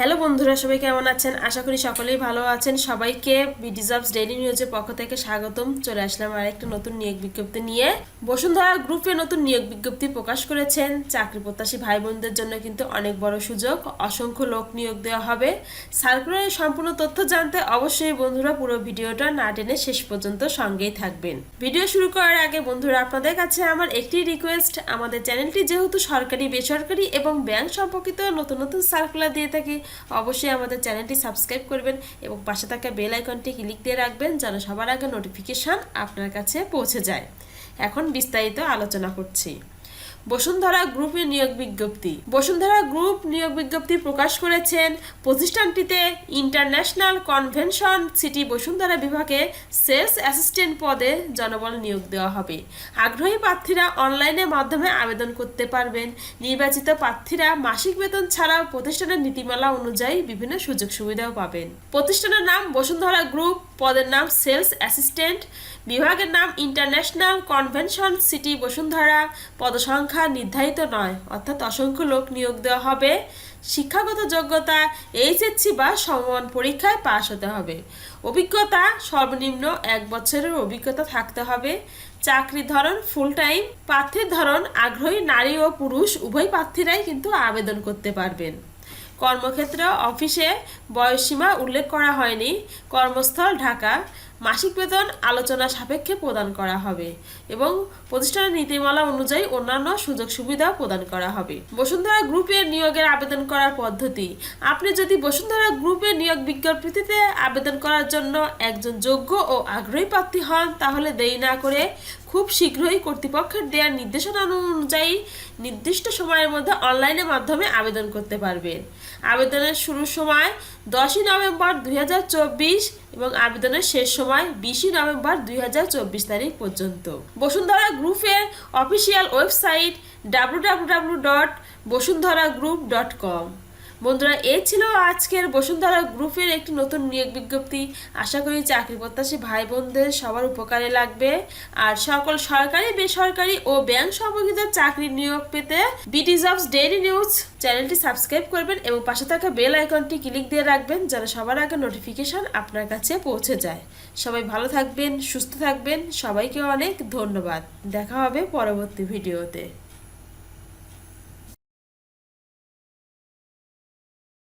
Hello বন্ধুরা, সবাই কেমন আছেন? আশা করি সকলেই ভালো আছেন। সবাইকে বিডিজবস ডেইলি নিউজের পক্ষ থেকে স্বাগতম। চলে আসলাম আর একটা নতুন নিয়োগ বিজ্ঞপ্তি নিয়ে। বসুন্ধরা গ্রুপে নতুন নিয়োগ বিজ্ঞপ্তি প্রকাশ করেছেন। চাকরি প্রত্যাশী ভাই বোনদের জন্য কিন্তু অনেক বড় সুযোগ। অসংখ্য লোক নিয়োগ দেওয়া হবে। সার্কুলারের সম্পূর্ণ তথ্য জানতে অবশ্যই বন্ধুরা পুরো ভিডিওটা না টেনে শেষ পর্যন্ত সঙ্গেই থাকবেন। ভিডিও শুরু করার আগে বন্ধুরা, আপনাদের কাছে আমার একটি রিকোয়েস্ট আমাদের চ্যানেলটি যেহেতু সরকারি, বেসরকারি এবং ব্যাংক সম্পর্কিত নতুন নতুন সার্কুলার দিয়ে থাকি অবশ্যই আমাদের চ্যানেলটি সাবস্ক্রাইব করবেন এবং পাশে থাকা বেল আইকনটি ক্লিক দিয়ে রাখবেন যেন সবার আগে নোটিফিকেশান আপনার কাছে পৌঁছে যায়। এখন বিস্তারিত আলোচনা করছি। বসুন্ধরা গ্রুপের নিয়োগ বিজ্ঞপ্তি। বসুন্ধরা গ্রুপ নিয়োগ বিজ্ঞপ্তি প্রকাশ করেছেন প্রতিষ্ঠানটিতে ইন্টারন্যাশনাল কনভেনশন সিটি বসুন্ধরা বিভাগে সেলস অ্যাসিস্ট্যান্ট পদে জনবল নিয়োগ দেওয়া হবে। আগ্রহী প্রার্থীরা অনলাইনের মাধ্যমে আবেদন করতে পারবেন। নির্বাচিত প্রার্থীরা মাসিক বেতন ছাড়াও প্রতিষ্ঠানের নীতিমালা অনুযায়ী বিভিন্ন সুযোগ সুবিধাও পাবেন। প্রতিষ্ঠানের নাম বসুন্ধরা গ্রুপ পদের নাম সেলস অ্যাসিস্ট্যান্ট, বিভাগের নাম ইন্টারন্যাশনাল কনভেনশন সিটি বসুন্ধরা। পদসংখ্যা নির্ধারিত নয়, অর্থাৎ অসংখ্য লোক নিয়োগ দেওয়া হবে। শিক্ষাগত যোগ্যতা, এইচএসসি বা সমমান পরীক্ষায় পাশ হতে হবে। অভিজ্ঞতা, সর্বনিম্ন এক বছরের অভিজ্ঞতা থাকতে হবে। চাকরির ধরন ফুল টাইম প্রার্থীর ধরন আগ্রহী নারী ও পুরুষ, উভয় প্রার্থীরাই কিন্তু আবেদন করতে পারবেন। কর্মক্ষেত্র অফিসে বয়সসীমা উল্লেখ করা হয়নি। কর্মস্থল ঢাকা। মাসিক বেতন আলোচনা সাপেক্ষে প্রদান করা হবে এবং প্রতিষ্ঠানের নীতিমালা অনুযায়ী অন্যান্য সুযোগ সুবিধা প্রদান করা হবে। বসুন্ধরা গ্রুপের নিয়োগের আবেদন করার পদ্ধতি। আপনি যদি বসুন্ধরা গ্রুপের নিয়োগ বিজ্ঞপ্তিতে আবেদন করার জন্য একজন যোগ্য ও আগ্রহী প্রার্থী হন, তাহলে দেরি না করে খুব শীঘ্রই কর্তৃপক্ষের দেওয়ার নির্দেশনা অনুযায়ী নির্দিষ্ট সময়ের মধ্যে অনলাইনের মাধ্যমে আবেদন করতে পারবেন। আবেদনের শুরুর সময় দশই নভেম্বর দুই হাজার চব্বিশ এবং আবেদনের শেষ সময় বিশই নভেম্বর দুই হাজার চব্বিশ তারিখ পর্যন্ত। বসুন্ধরা গ্রুপের official website W dot Bashundhara group dot com বন্ধুরা এই ছিল আজকের বসুন্ধরা গ্রুপের একটি নতুন নিয়োগ বিজ্ঞপ্তি। আশা করি চাকরি প্রত্যাশী ভাই বোনদের সবার উপকারে লাগবে। আর সকল সরকারি, বেসরকারি ও ব্যাংক সম্পর্কিত চাকরি নিয়োগ পেতে বিটি জবস ডেইলি নিউজ চ্যানেলটি সাবস্ক্রাইব করবেন এবং পাশে থাকা বেল আইকনটি ক্লিক দিয়ে রাখবেন যেন সবার আগে নোটিফিকেশন আপনার কাছে পৌঁছে যায়। সবাই ভালো থাকবেন, সুস্থ থাকবেন। সবাইকে অনেক ধন্যবাদ। দেখা হবে পরবর্তী ভিডিওতে।